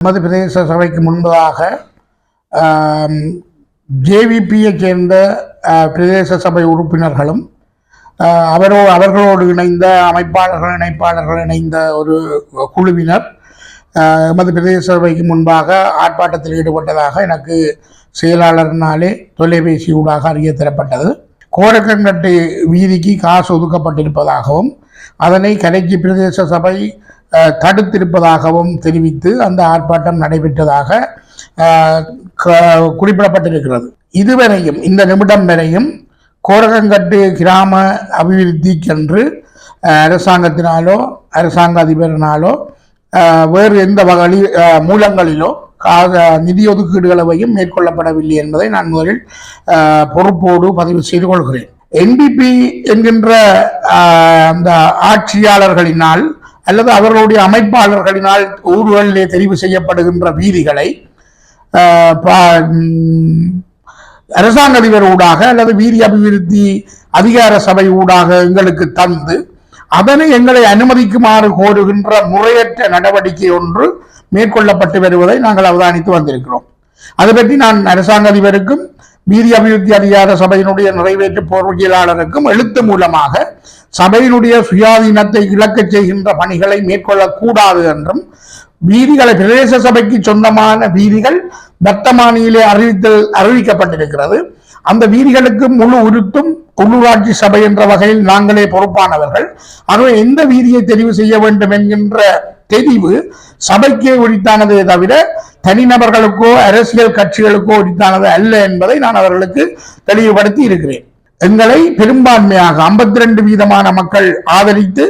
நமது பிரதேச சபைக்கு முன்பதாக ஜேவிபியை சேர்ந்த பிரதேச சபை உறுப்பினர்களும் அவரோ அவர்களோடு இணைந்த அமைப்பாளர்கள் இணைப்பாளர்கள் இணைந்த ஒரு குழுவினர் எமது பிரதேச சபைக்கு முன்பாக ஆர்ப்பாட்டத்தில் ஈடுபட்டதாக எனக்கு செயலாளர்னாலே தொலைபேசி ஊடாக அறிய தரப்பட்டது. கோரக்கங்கட்டு வீதிக்கு காசு ஒதுக்கப்பட்டிருப்பதாகவும் அதனை கரைச்சி பிரதேச சபை தடுத்திருப்பதாகவும் தெரிவித்து அந்த ஆர்ப்பாட்டம் நடைபெற்றதாக க- குறிப்பிடப்பட்டிருக்கிறது. இதுவரையும் இந்த நிமிடம் வரையும் கோரகங்கட்டு கிராம அபிவிருத்திக்கென்று அரசாங்கத்தினாலோ அரசாங்க அதிபரினாலோ வேறு எந்த வகை மூலங்களிலோ நிதி ஒதுக்கீடுகளவையும் மேற்கொள்ளப்படவில்லை என்பதை நான் முதலில் பொறுப்போடு பதிவு செய்து கொள்கிறேன். என்பிபி என்கின்ற அந்த ஆட்சியாளர்களினால் அல்லது அவர்களுடைய அமைப்பாளர்களினால் ஊர்களிலே தெரிவு செய்யப்படுகின்ற வீதிகளை அரசாங்க அதிபர் ஊடாக அல்லது வீதி அபிவிருத்தி அதிகார சபை ஊடாக எங்களுக்கு தந்து அதனை எங்களை அனுமதிக்குமாறு கோருகின்ற முறையற்ற நடவடிக்கை ஒன்று மேற்கொள்ளப்பட்டு வருவதை நாங்கள் அவதானித்து வந்திருக்கிறோம். அதை பற்றி நான் அரசாங்க அதிபருக்கும் வீதி அபிவிருத்தி அதிகார சபையினுடைய நிறைவேற்று பொருளியலாளருக்கும் எழுத்து மூலமாக சபையினுடைய சுயாதீனத்தை இழக்கச் செய்கின்ற பணிகளை மேற்கொள்ளக்கூடாது என்றும் வீதிகளை பிரதேச சபைக்கு சொந்தமான வீதிகள் வர்த்தமானியிலே அறிவித்தல் அறிவிக்கப்பட்டிருக்கிறது. அந்த வீதிகளுக்கு முழு உருத்தும் உள்ளூராட்சி சபை என்ற வகையில் நாங்களே பொறுப்பானவர்கள். ஆகவே எந்த வீதியை தெரிவு செய்ய வேண்டும் என்கின்ற தெரிவு சபைக்கே உரித்தானதே தவிர தனிநபர்களுக்கோ அரசியல் கட்சிகளுக்கோ உரித்தானது அல்ல என்பதை நான் அவர்களுக்கு தெளிவுபடுத்தி இருக்கிறேன். எங்களை பெரும்பான்மையாக 52 வீதமான மக்கள் ஆதரித்து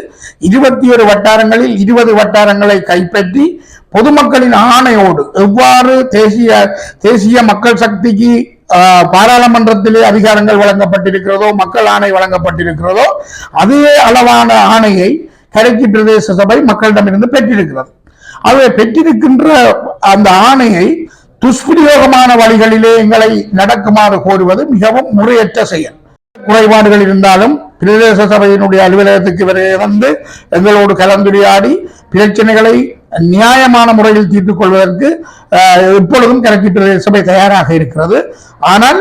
இருபத்தி ஒரு வட்டாரங்களில் இருபது வட்டாரங்களை கைப்பற்றி பொதுமக்களின் ஆணையோடு எவ்வாறு தேசிய தேசிய மக்கள் சக்திக்கு பாராளுமன்றத்திலே அதிகாரங்கள் வழங்கப்பட்டிருக்கிறதோ மக்கள் ஆணை வழங்கப்பட்டிருக்கிறதோ அதே அளவான ஆணையை கரைச்சி பிரதேச சபை மக்களிடமிருந்து பெற்றிருக்கிறது. ஆகவே பெற்றிருக்கின்ற அந்த ஆணையை துஷ்பிரயோகமான வழிகளிலே எங்களை நடக்குமாறு கோருவது மிகவும் முறையற்ற செயல். குறைபாடுகள் இருந்தாலும் பிரதேச சபையினுடைய அலுவலகத்துக்கு வருகை வந்து எங்களோடு கலந்துரையாடி பிரச்சனைகளை நியாயமான முறையில் தீர்த்துக் கொள்வதற்கு எப்பொழுதும் கரைச்சி பிரதேச சபை தயாராக இருக்கிறது. ஆனால்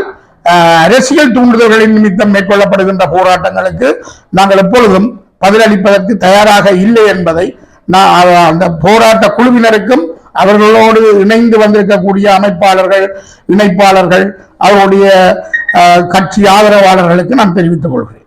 அரசியல் தூண்டுதல்களின் நிமித்தம் மேற்கொள்ளப்படுகின்ற போராட்டங்களுக்கு நாங்கள் எப்பொழுதும் பதிலளிப்பதற்கு தயாராக இல்லை என்பதை நான் அந்த போராட்ட குழுவினருக்கும் அவர்களோடு இணைந்து வந்திருக்கக்கூடிய அமைப்பாளர்கள் இணைப்பாளர்கள் அவருடைய கட்சி ஆதரவாளர்களுக்கு நான் தெரிவித்துக் கொள்கிறேன்.